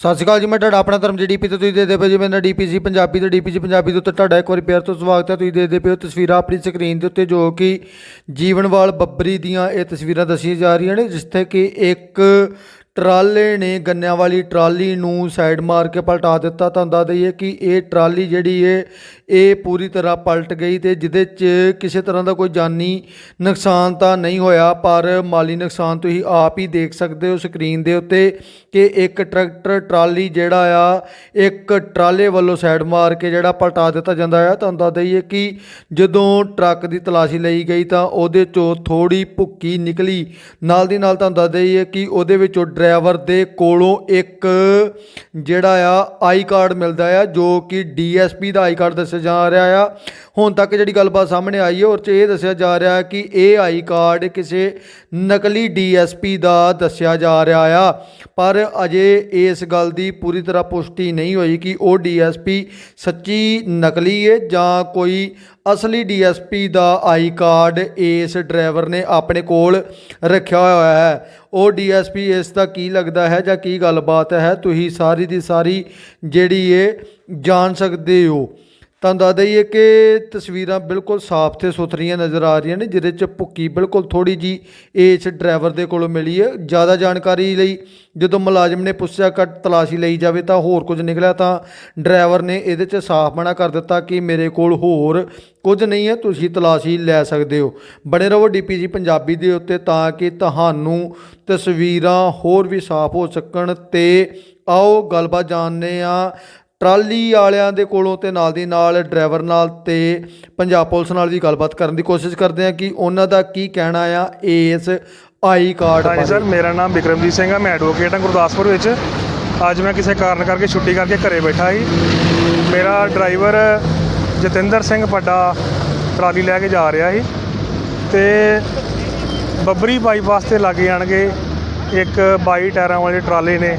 ਸਤਿ ਸ਼੍ਰੀ ਅਕਾਲ ਜੀ, ਮੈਂ ਤੁਹਾਡਾ ਆਪਣਾ ਧਰਮ ਜੀਡੀਪੀ ਤੇ ਤੁਸੀਂ ਦੇਖਦੇ ਪਏ ਜੀ, ਮੇਰਾ ਡੀਪੀਸੀ ਪੰਜਾਬੀ ਤੇ ਡੀਪੀਸੀ ਪੰਜਾਬੀ ਦੇ ਉੱਤੇ ਤੁਹਾਡਾ ਇੱਕ ਵਾਰੀ ਪਿਆਰ ਤੋਂ ਸਵਾਗਤ ਹੈ। ਤੁਸੀਂ ਦੇਖਦੇ ਪਏ ਹੋ ਤਸਵੀਰਾਂ ਆਪਣੀ ਸਕਰੀਨ ਦੇ ਉੱਤੇ ਜੋ ਕਿ ਜੀਵਨਵਾਲ ਬੱਬਰੀ ਦੀਆਂ ਇਹ ਤਸਵੀਰਾਂ ਦੱਸੀਆਂ ਜਾ ਰਹੀਆਂ ਨੇ, ਜਿੱਥੇ ਕਿ ਇੱਕ ਟਰਾਲੇ ਨੇ ਗੰਨਿਆਂ ਵਾਲੀ ਟਰਾਲੀ ਨੂੰ ਸਾਈਡ ਮਾਰ ਕੇ ਪਲਟਾ ਦਿੱਤਾ। ਤੁਹਾਨੂੰ ਦੱਸ ਦਈਏ ਕਿ ਇਹ ਟਰਾਲੀ ਜਿਹੜੀ ਹੈ ਇਹ ਪੂਰੀ ਤਰ੍ਹਾਂ ਪਲਟ ਗਈ ਤੇ ਜਿਹਦੇ 'ਚ ਕਿਸੇ ਤਰ੍ਹਾਂ ਦਾ ਕੋਈ ਜਾਨੀ ਨੁਕਸਾਨ ਤਾਂ ਨਹੀਂ ਹੋਇਆ, ਪਰ ਮਾਲੀ ਨੁਕਸਾਨ ਤੁਸੀਂ ਆਪ ਹੀ ਦੇਖ ਸਕਦੇ ਹੋ ਸਕਰੀਨ ਦੇ ਉੱਤੇ ਕਿ ਇੱਕ ਟਰੈਕਟਰ ਟਰਾਲੀ ਜਿਹੜਾ ਆ, ਇੱਕ ਟਰਾਲੇ ਵੱਲੋਂ ਸਾਈਡ ਮਾਰ ਕੇ ਜਿਹੜਾ ਪਲਟਾ ਦਿੱਤਾ ਜਾਂਦਾ ਆ। ਤੁਹਾਨੂੰ ਦੱਸ ਦਈਏ ਕਿ ਜਦੋਂ ਟਰੱਕ ਦੀ ਤਲਾਸ਼ੀ ਲਈ ਗਈ ਤਾਂ ਉਹਦੇ ਚੋਂ ਥੋੜੀ ਭੁੱਕੀ ਨਿਕਲੀ। ਨਾਲ ਦੀ ਨਾਲ ਤੁਹਾਨੂੰ ਦੱਸ ਦਈਏ ਕਿ ਉਹਦੇ ਵਿੱਚੋਂ ਡਰਾਈਵਰ ਡਰਾਈਵਰ ਦੇ ਕੋਲੋਂ ਇੱਕ ਜਿਹੜਾ ਆ ਆਈ ਕਾਰਡ ਮਿਲਦਾ ਆ, ਜੋ ਕਿ ਡੀਐਸਪੀ ਦਾ ਆਈ ਕਾਰਡ ਦੱਸਿਆ ਜਾ ਰਿਹਾ ਆ। ਹੁਣ ਤੱਕ ਜਿਹੜੀ ਗੱਲਬਾਤ ਸਾਹਮਣੇ ਆਈ ਹੈ ਔਰ ਚ ਇਹ ਦੱਸਿਆ ਜਾ ਰਿਹਾ ਕਿ ਇਹ ਆਈ ਕਾਰਡ ਕਿਸੇ ਨਕਲੀ ਡੀਐਸਪੀ ਦਾ ਦੱਸਿਆ ਜਾ ਰਿਹਾ ਆ। ਪਰ ਅਜੇ ਇਸ ਗੱਲ ਦੀ ਪੂਰੀ ਤਰ੍ਹਾਂ ਪੁਸ਼ਟੀ ਨਹੀਂ ਹੋਈ ਕਿ ਉਹ ਡੀਐਸਪੀ ਸੱਚੀ ਨਕਲੀ ਹੈ ਜਾਂ ਕੋਈ ਅਸਲੀ ਡੀਐਸਪੀ ਦਾ ਆਈ ਕਾਰਡ ਇਸ ਡਰਾਈਵਰ ਨੇ ਆਪਣੇ ਕੋਲ ਰੱਖਿਆ ਹੋਇਆ ਹੈ। ਉਹ ਡੀਐਸਪੀ ਇਸ ਦਾ ਕੀ ਲੱਗਦਾ ਹੈ ਜਾਂ ਕੀ ਗੱਲਬਾਤ ਹੈ, ਤੁਸੀਂ ਸਾਰੀ ਦੀ ਸਾਰੀ ਜਿਹੜੀ ਇਹ ਜਾਣ ਸਕਦੇ ਹੋ। ਤੁਹਾਨੂੰ ਦੱਸ ਦਈਏ ਕਿ ਤਸਵੀਰਾਂ ਬਿਲਕੁਲ ਸਾਫ਼ ਤੇ ਸੁਥਰੀਆਂ ਨਜ਼ਰ ਆ ਰਹੀਆਂ ਨੇ, ਜਿਹਦੇ ਚ ਭੁੱਕੀ ਬਿਲਕੁਲ ਥੋੜੀ ਜੀ ਇਸ ਡਰਾਈਵਰ ਦੇ ਕੋਲੋਂ ਮਿਲੀ ਹੈ। ਜ਼ਿਆਦਾ ਜਾਣਕਾਰੀ ਲਈ ਜਦੋਂ ਮੁਲਾਜ਼ਮ ਨੇ ਪੁੱਛਿਆ ਕਿ ਤਲਾਸ਼ੀ ਲਈ ਜਾਵੇ ਤਾਂ ਹੋਰ ਕੁਝ ਨਿਕਲਿਆ ਤਾਂ ਡਰਾਈਵਰ ਨੇ ਇਹਦੇ ਚ ਸਾਫ਼ ਮਨਾ ਕਰ ਦਿੱਤਾ ਕਿ ਮੇਰੇ ਕੋਲ ਹੋਰ ਕੁਝ ਨਹੀਂ ਹੈ, ਤੁਸੀਂ ਤਲਾਸ਼ੀ ਲੈ ਸਕਦੇ ਹੋ। ਬਣੇ ਰਹੋ ਡੀਪੀਜੀ ਪੰਜਾਬੀ ਦੇ ਉੱਤੇ ਤਾਂ ਕਿ ਤੁਹਾਨੂੰ ਤਸਵੀਰਾਂ ਹੋਰ ਵੀ ਸਾਫ਼ ਹੋ ਸਕਣ ਤੇ ਆਓ, ਗੱਲਬਾਤ ਜਾਣਦੇ ਆ ਟਰਾਲੀ ਵਾਲਿਆਂ ਦੇ ਕੋਲੋਂ ਤੇ ਨਾਲ ਦੀ ਨਾਲ ਡਰਾਈਵਰ ਨਾਲ ਤੇ ਪੰਜਾਬ ਪੁਲਿਸ ਨਾਲ ਵੀ ਗੱਲਬਾਤ ਕਰਨ ਦੀ ਕੋਸ਼ਿਸ਼ ਕਰਦੇ ਆ ਕਿ ਉਹਨਾਂ ਦਾ ਕੀ ਕਹਿਣਾ ਆ ਇਸ ਆਈ ਕਾਰਡ ਹਾਂਜੀ ਸਰ ਮੇਰਾ ਨਾਮ ਵਿਕਰਮਜੀਤ ਸਿੰਘ ਆ ਮੈਂ ਐਡਵੋਕੇਟ ਹਾਂ ਗੁਰਦਾਸਪੁਰ ਵਿੱਚ। ਅੱਜ ਮੈਂ ਕਿਸੇ ਕਾਰਨ ਕਰਕੇ ਛੁੱਟੀ ਕਰਕੇ ਘਰੇ ਬੈਠਾ ਸੀ। ਮੇਰਾ ਡਰਾਈਵਰ ਜਤਿੰਦਰ ਸਿੰਘ ਪੱਡਾ ਟਰਾਲੀ ਲੈ ਕੇ ਜਾ ਰਿਹਾ ਸੀ ਤੇ ਬੱਬਰੀ ਬਾਈਪਾਸ ਤੇ ਲੱਗ ਜਾਣਗੇ ਇੱਕ 22 ਟਾਇਰਾਂ ਵਾਲੇ ਟਰਾਲੇ ਨੇ।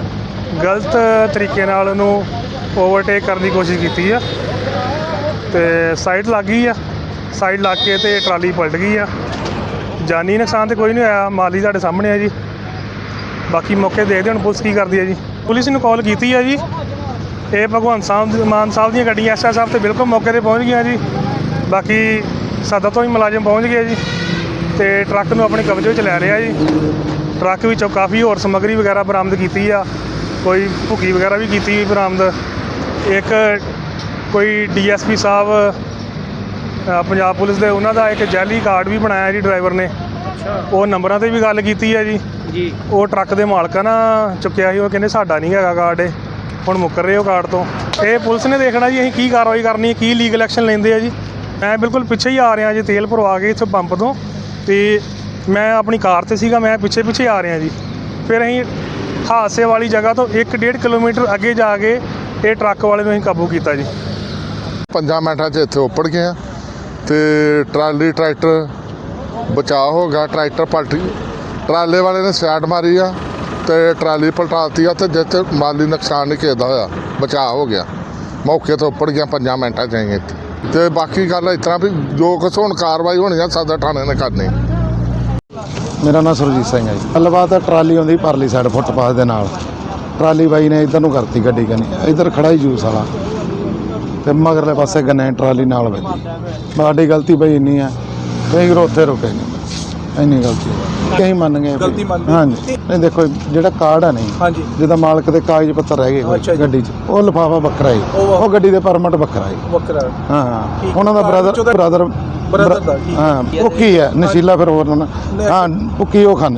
ਗਲਤ ਤਰੀਕੇ ਨਾਲ ਉਹਨੂੰ ਓਵਰਟੇਕ ਕਰਨ ਦੀ ਕੋਸ਼ਿਸ਼ ਕੀਤੀ ਆ। ਤੇ ਸਾਈਡ ਲੱਗ ਗਈ ਆ। ਸਾਈਡ ਲੱਗ ਕੇ ਤੇ ਟਰਾਲੀ ਪਲਟ ਗਈ ਆ। ਜਾਨੀ ਨੁਕਸਾਨ ਤੇ ਕੋਈ ਨਹੀਂ ਹੋਇਆ। ਮਾਲੀ ਸਾਡੇ ਸਾਹਮਣੇ ਆ ਜੀ। ਬਾਕੀ ਮੌਕੇ ਦੇਖਦੇ ਹੁਣ ਪੁਲਿਸ ਕੀ ਕਰਦੀ ਹੈ ਜੀ। ਪੁਲਿਸ ਨੂੰ ਕਾਲ ਕੀਤੀ ਹੈ ਜੀ। ਇਹ ਭਗਵੰਤ ਸਾਹਿਬ ਮਾਨ ਸਾਹਿਬ ਦੀਆਂ ਗੱਡੀਆਂ ਐਸਐਸ ਸਾਹਿਬ ਤੇ ਬਿਲਕੁਲ ਮੌਕੇ ਤੇ ਪਹੁੰਚ ਗਈਆਂ ਜੀ। ਬਾਕੀ ਸਦਰ ਤੋਂ ਹੀ ਮੁਲਾਜ਼ਮ ਪਹੁੰਚ ਗਏ ਜੀ। ਤੇ ਟਰੱਕ ਨੂੰ ਆਪਣੇ ਕਬਜ਼ੇ ਵਿੱਚ ਲੈ ਲਿਆ ਜੀ। ਟਰੱਕ ਵਿੱਚੋਂ ਕਾਫੀ ਹੋਰ ਸਮੱਗਰੀ ਵਗੈਰਾ ਬਰਾਮਦ ਕੀਤੀ ਆ। ਕੋਈ ਭੁੱਕੀ ਵਗੈਰਾ ਵੀ ਕੀਤੀ, ਬਰਾਮਦ ਇੱਕ ਕੋਈ ਡੀਐਸਪੀ ਸਾਹਿਬ ਪੰਜਾਬ ਪੁਲਿਸ ਦੇ ਉਹਨਾਂ ਦਾ ਇੱਕ ਜੈਲੀ ਕਾਰਡ ਵੀ ਬਣਾਇਆ ਜੀ ਡਰਾਈਵਰ ਨੇ। ਉਹ ਨੰਬਰਾਂ ਤੇ ਵੀ ਗੱਲ ਕੀਤੀ ਹੈ ਜੀ। ਜੀ। ਉਹ ਟਰੱਕ ਦੇ ਮਾਲਕਾਂ ਨਾ ਚੁੱਕਿਆ ਸੀ ਉਹ ਕਹਿੰਦੇ ਸਾਡਾ ਨਹੀਂ ਹੈਗਾ ਕਾਰਡ ਇਹ। ਹੁਣ ਮੁੱਕਰ ਰਹੇ ਉਹ ਕਾਰਡ ਤੋਂ। ਇਹ ਪੁਲਿਸ ਨੇ ਦੇਖਣਾ ਜੀ ਅਸੀਂ ਕੀ ਕਾਰਵਾਈ ਕਰਨੀ ਹੈ ਕੀ ਲੀਗਲ ਐਕਸ਼ਨ ਲੈਂਦੇ ਆ ਜੀ। ਮੈਂ ਬਿਲਕੁਲ ਪਿੱਛੇ ਹੀ ਆ ਰਿਹਾ ਜੀ ਤੇਲ ਭਰਵਾ ਕੇ ਇੱਥੇ ਪੰਪ ਤੋਂ। ਤੇ ਮੈਂ ਆਪਣੀ ਕਾਰ ਤੇ ਸੀਗਾ ਮੈਂ ਪਿੱਛੇ ਪਿੱਛੇ ਆ ਰਿਹਾ ਜੀ। ਫਿਰ ਅਸੀਂ ਹਾਦਸੇ ਵਾਲੀ ਜਗ੍ਹਾ ਤੋਂ 1.5 ਕਿਲੋਮੀਟਰ ਅੱਗੇ ਜਾ ਕੇ ਇਹ ਟਰੱਕ ਵਾਲੇ ਨੂੰ ਅਸੀਂ ਕਾਬੂ ਕੀਤਾ ਜੀ। ਪੰਜਾਂ ਮਿੰਟਾਂ 'ਚ ਇੱਥੇ ਉੱਪੜ ਗਏ ਆ ਤੇ ਟਰਾਲੀ ਟਰੈਕਟਰ ਬਚਾਅ ਹੋ ਗਿਆ। ਟਰੈਕਟਰ ਪਲਟ ਟਰਾਲੇ ਵਾਲੇ ਨੇ ਸਾਈਡ ਮਾਰੀ ਆ ਤੇ ਟਰਾਲੀ ਪਲਟਾਤੀ ਆ ਤੇ ਜਿਸ 'ਚ ਮਾਲੀ ਨੁਕਸਾਨ ਨਹੀਂ ਕਿਸੇ ਦਾ ਹੋਇਆ। ਬਚਾਅ ਹੋ ਗਿਆ। ਮੌਕੇ ਤੋਂ ਉੱਪੜ ਗਿਆ ਪੰਜਾਂ ਮਿੰਟਾਂ 'ਚ ਆਏ ਇੱਥੇ। ਤੇ ਬਾਕੀ ਗੱਲ ਇਸ ਤਰ੍ਹਾਂ ਵੀ ਜੋ ਕੁਛ ਹੁਣ ਕਾਰਵਾਈ ਹੋਣੀ ਆ ਸਦਰ ਥਾਣੇ ਨੇ ਕਰਨੀ। ਮੇਰਾ ਨਾਮ ਸੁਰਜੀਤ ਸਿੰਘ ਹੈ ਜੀ। ਗੱਲਬਾਤ ਟਰਾਲੀ ਆਉਂਦੀ ਪਰਲੀ ਸਾਈਡ ਫੁੱਟਪਾਥ ਦੇ ਨਾਲ। ਟਰਾਲੀ ਬਾਈ ਨੇ ਇਧਰ ਨੂੰ ਕਰਤੀ ਗੱਡੀ ਕਨੀ ਇਧਰ ਖੜਾ ਹੀ ਜੂਸ ਵਾਲਾ। ਤੇ ਮਗਰਲੇ ਪਾਸੇ ਗੰਨੇ ਟਰਾਲੀ ਨਾਲ ਵੱਜੀ ਸਾਡੀ ਗਲਤੀ ਬਈ ਇੰਨੀ ਹੈ ਕਈ ਉੱਥੇ ਰੁਕੇ ਨਹੀਂ ਇੰਨੀ ਗਲਤੀ ਹੈ ਕਈ ਮੰਨ ਗਏ ਗਲਤੀ ਮੰਨ ਲਈ। ਹਾਂਜੀ। ਨਹੀਂ ਦੇਖੋ ਜਿਹੜਾ ਕਾਰਡ ਹੈ ਨਹੀਂ ਹਾਂਜੀ। ਜਿਹਦਾ ਮਾਲਕ ਦੇ ਕਾਗਜ਼ ਪੱਤਰ ਰਹਿ ਗਏ ਅੱਛਾ ਕੋਈ ਜੀ। ਗੱਡੀ 'ਚ ਉਹ ਲਿਫਾਫਾ ਵੱਖਰਾ ਹੀ। ਉਹ- ਉਹ ਗੱਡੀ ਦੇ ਪਰਮਿਟ ਵੱਖਰਾ ਹੀ। ਵੱਖਰਾ। ਹਾਂ ਠੀਕ। ਉਹਨਾਂ ਦਾ ਕਾਰ ਬ੍ਰਦਰ ਵਿੱਚੋਂ ਤਾਂ- ਬ੍ਰਦਰ brother ਦਾ, ਠੀਕ। ਹਾਂ। ਭੁੱਕੀ ਹੈ ਨਸ਼ੀਲਾ ਫਿਰ ਹੋਰ ਨਾ ਹਾਂ ਭੁੱਕੀ ਉਹ ਖਾਣੇ